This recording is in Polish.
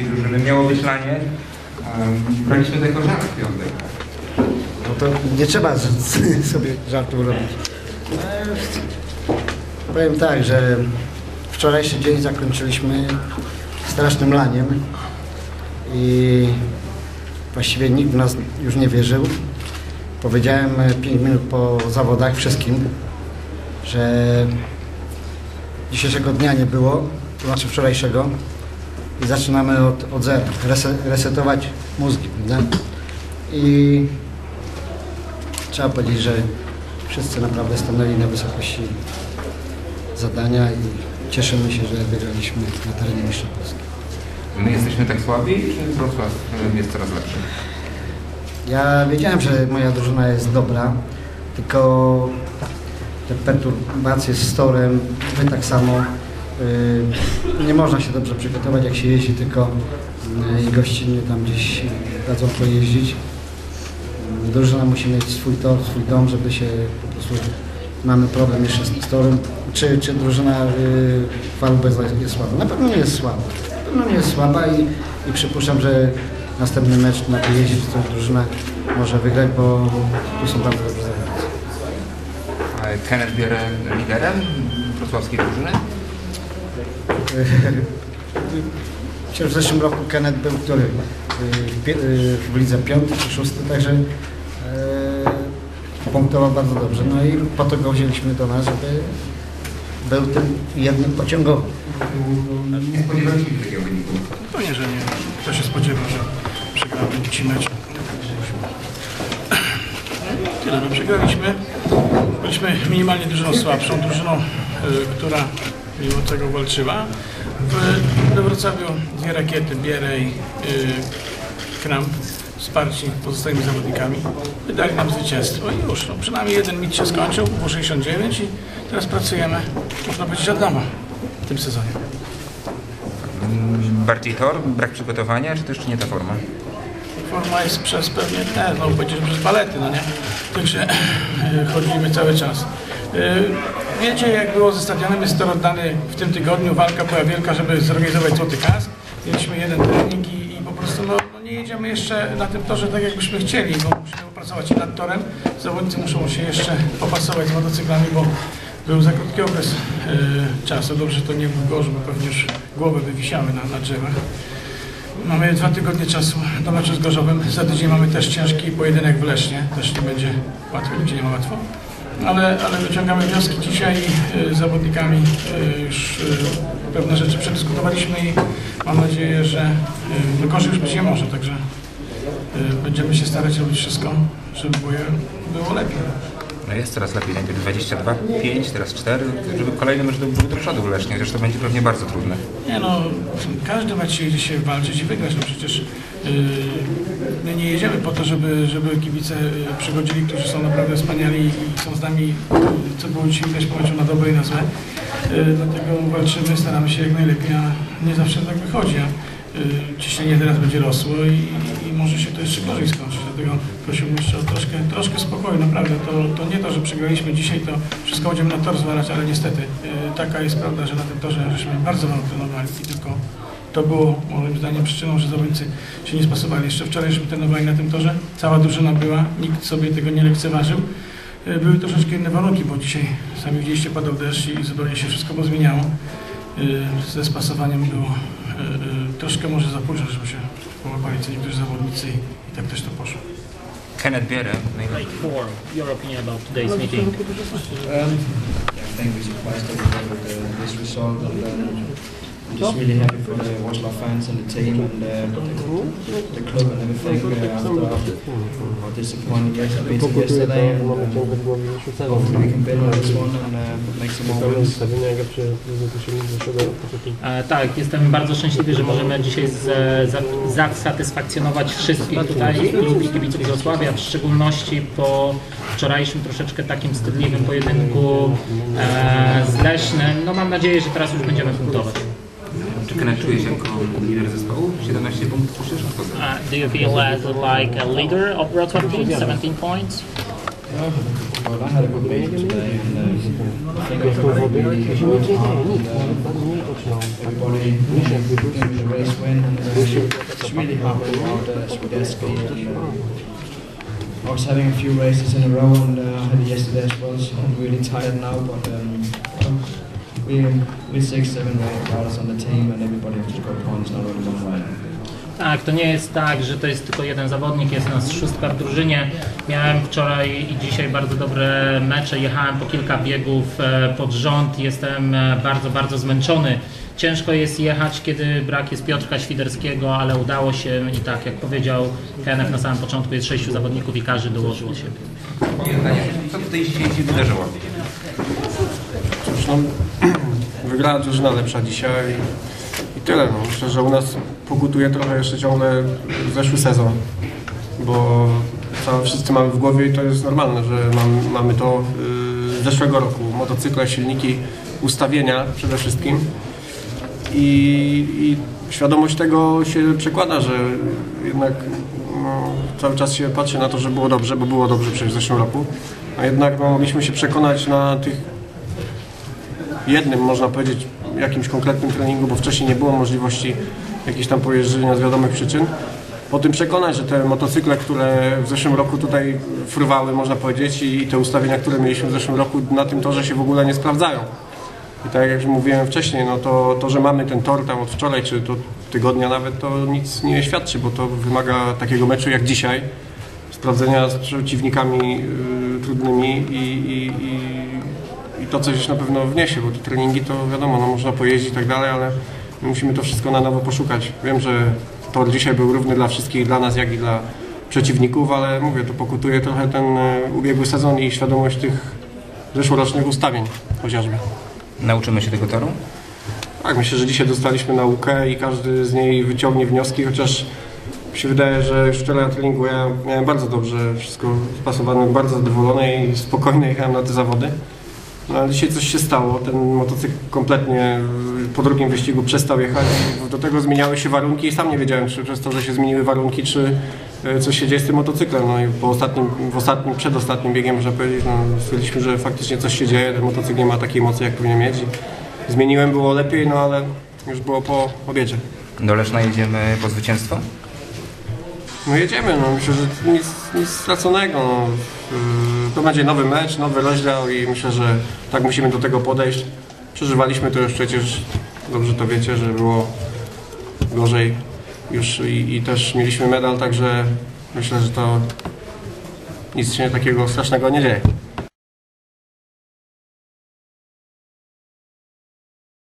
wrocławskiej drużyny. Miało być lanie. Braliśmy jako żart w piątek. No to nie trzeba sobie żartów robić. E, Powiem tak, że wczorajszy dzień zakończyliśmy strasznym laniem i właściwie nikt w nas już nie wierzył. Powiedziałem 5 minut po zawodach wszystkim, że dzisiejszego dnia nie było, to znaczy wczorajszego i zaczynamy od, od zera, Rese, resetować mózgi, prawda? I trzeba powiedzieć, że wszyscy naprawdę stanęli na wysokości zadania i cieszymy się, że wygraliśmy na terenie Mistrza Polski. My jesteśmy tak słabi, czy Wrocław e, jest coraz lepszy? Ja wiedziałem, że moja drużyna jest dobra, tylko te perturbacje z torem, wy tak samo. Yy, nie można się dobrze przygotować, jak się jeździ tylko yy, i gościnnie tam gdzieś dadzą pojeździć. Yy, Drużyna musi mieć swój tor, swój dom, żeby się po prostu... Mamy problem jeszcze z, z torem. Czy, czy drużyna Falubez jest słaba? Na pewno nie jest słaba. Na pewno nie jest słaba i, i przypuszczam, że następny mecz na wyjeździe to drużyna może wygrać, bo tu są bardzo dobrzy zawodnicy. Kenneth bierze liderem wrocławskiej drużyny? Że w zeszłym roku Kenneth był który? W, pie- yy, w lidze piąty czy szósty, także punktował bardzo dobrze. No i po to go wzięliśmy do nas, żeby był tym jednym pociągowym. Nie spodziewaliśmy się takiego wyniku. Pewnie, że nie. Kto się spodziewa, że przegramy ci mecz. Tyle, no przegraliśmy. Byliśmy minimalnie drużyną słabszą, drużyną, która mimo tego walczyła. W, we Wrocławiu dwie rakiety, Bierej, y, Kramp, wsparci pozostałymi zawodnikami, wydali nam zwycięstwo i już. No, przynajmniej jeden mit się skończył, było 69 i teraz pracujemy, można powiedzieć, od domu w tym sezonie. Bardziej tor, brak przygotowania, czy to jeszcze nie ta forma? Forma jest przez pewnie te, no powiedzieć, przez balety, no nie? Także e, chodzimy cały czas. E, Wiecie, jak było ze stadionem, jest to oddany w tym tygodniu, walka była wielka, żeby zorganizować złoty kask. Mieliśmy jeden trening i, i po prostu no, no nie jedziemy jeszcze na tym torze tak, jakbyśmy chcieli, bo musimy opracować nad torem. Zawodnicy muszą się jeszcze popasować z motocyklami, bo był za krótki okres e, czasu. Dobrze, to nie był gorszy, bo pewnie już głowy by wisiały na, na drzewach. Mamy dwa tygodnie czasu do meczu z Gorzowem. Za tydzień mamy też ciężki pojedynek w Lesznie. Też nie będzie łatwo, nigdzie nie ma łatwo. Ale, ale wyciągamy wnioski dzisiaj y, z zawodnikami. y, Już y, pewne rzeczy przedyskutowaliśmy i mam nadzieję, że gorzej już być nie może. Także będziemy się starać robić wszystko, żeby było lepiej. No jest coraz lepiej, najpierw 22, 5, teraz 4, żeby kolejny mecz był do przodu w Lesznie, zresztą będzie pewnie bardzo trudny. Nie no, każdy mecz się walczyć i wygrać. No przecież yy, my nie jedziemy po to, żeby, żeby kibice yy, przychodzili, którzy są naprawdę wspaniali i są z nami, co było dzisiaj widać po meczu na dobre i na złe. Yy, dlatego walczymy, staramy się jak najlepiej, a nie zawsze tak wychodzi. A, ciśnienie teraz będzie rosło i, i może się to jeszcze gorzej skończyć. Dlatego prosiłbym jeszcze o troszkę, troszkę spokoju, naprawdę. To, to nie to, że przegraliśmy dzisiaj, to wszystko będziemy na tor zwalać, ale niestety yy, taka jest prawda, że na tym torze żeśmy bardzo mało trenowali i tylko to było moim zdaniem przyczyną, że zawodnicy się nie spasowali. Jeszcze wczoraj żeśmy trenowali na tym torze, cała drużyna była, nikt sobie tego nie lekceważył. Yy, Były troszeczkę inne warunki, bo dzisiaj sami widzieliście padał deszcz i zupełnie się wszystko pozmieniało. Yy, Ze spasowaniem było troszkę może za późno, żeby się połapali co niektórzy zawodnicy i, tak też to poszło. Kenneth bierze, no i For your opinion about today's meeting. Um, yeah, I think we surprised everybody with uh, this result, and I'm just really happy for the Wroclaw fans and the team and uh, the, the club and everything uh, after our disappointing yes- meeting yesterday. And, um, hopefully we can build on this one and uh, make some more wins. E, tak, jestem bardzo szczęśliwy, że możemy dzisiaj zasatysfakcjonować wszystkich tutaj klub i kibiców Wrocławia, w szczególności po wczorajszym troszeczkę takim wstydliwym pojedynku e, z Leśnym. No mam nadzieję, że teraz już będziemy punktować. Czy Kenneth czuje się jako lider zespołu? 17 punktów przecież? No to Uh, do you feel as like a leader of Wrocław team, 17 points? Well, I had a good meeting today and uh, I think we really worked hard and uh, everybody gave me the race win and uh, it's really hard throughout uh, Swideski and uh, I was having a few races in a row and uh, I had it yesterday as well so I'm really tired now but um, we we six seven riders on the team and everybody has to score points not only one rider. Tak, to nie jest tak, że to jest tylko jeden zawodnik, jest nas szóstka w drużynie. Miałem wczoraj i dzisiaj bardzo dobre mecze, jechałem po kilka biegów e, pod rząd, jestem e, bardzo, bardzo zmęczony. Ciężko jest jechać, kiedy brak jest Piotrka Świderskiego, ale udało się i tak, jak powiedział Kenneth na samym początku, jest sześciu zawodników i każdy dołożył od siebie. Co tutaj się się wydarzyło? Cóż, no, wygrała drużyna lepsza dzisiaj i tyle. No. Myślę, że u nas pokutuje trochę jeszcze ciągle zeszły sezon, bo całe wszyscy mamy w głowie i to jest normalne, że mam, mamy to y, z zeszłego roku. Motocykle, silniki, ustawienia przede wszystkim i, i świadomość tego się przekłada, że jednak no, cały czas się patrzy na to, że było dobrze, bo było dobrze przecież w zeszłym roku, a jednak no, mogliśmy się przekonać na tych jednym, można powiedzieć, jakimś konkretnym treningu, bo wcześniej nie było możliwości jakichś tam pojeżdżenia z wiadomych przyczyn. Po tym przekonać, że te motocykle, które w zeszłym roku tutaj fruwały, można powiedzieć, i te ustawienia, które mieliśmy w zeszłym roku, na tym torze się w ogóle nie sprawdzają. I tak jak już mówiłem wcześniej, no to, to, że mamy ten tor tam od wczoraj, czy do tygodnia nawet, to nic nie świadczy, bo to wymaga takiego meczu jak dzisiaj, sprawdzenia z przeciwnikami y, trudnymi i, i, i to coś na pewno wniesie, bo te treningi to wiadomo, no można pojeździć i tak dalej, ale my musimy to wszystko na nowo poszukać. Wiem, że tor dzisiaj był równy dla wszystkich, dla nas, jak i dla przeciwników, ale mówię, to pokutuje trochę ten y, ubiegły sezon i świadomość tych zeszłorocznych ustawień chociażby. Nauczymy się tego toru? Tak, myślę, że dzisiaj dostaliśmy naukę i każdy z niej wyciągnie wnioski, chociaż mi się wydaje, że już wczoraj na treningu ja miałem bardzo dobrze wszystko spasowane, bardzo zadowolony i spokojnie jechałem na te zawody. No, ale dzisiaj coś się stało, ten motocykl kompletnie po drugim wyścigu przestał jechać. Do tego zmieniały się warunki i sam nie wiedziałem, czy przez to, że się zmieniły warunki, czy y, coś się dzieje z tym motocyklem. No i po ostatnim, w ostatnim, przedostatnim biegiem, można powiedzieć, no, stwierdziliśmy, że faktycznie coś się dzieje, ten motocykl nie ma takiej mocy, jak powinien mieć. I zmieniłem, było lepiej, no ale już było po obiedzie. Do Leszna jedziemy po zwycięstwo? No jedziemy, no myślę, że nic, nic straconego. No. Yy, To będzie nowy mecz, nowy rozdział i myślę, że tak musimy do tego podejść. Przeżywaliśmy to już przecież, dobrze to wiecie, że było gorzej już i, i też mieliśmy medal, także myślę, że to nic się takiego strasznego nie dzieje.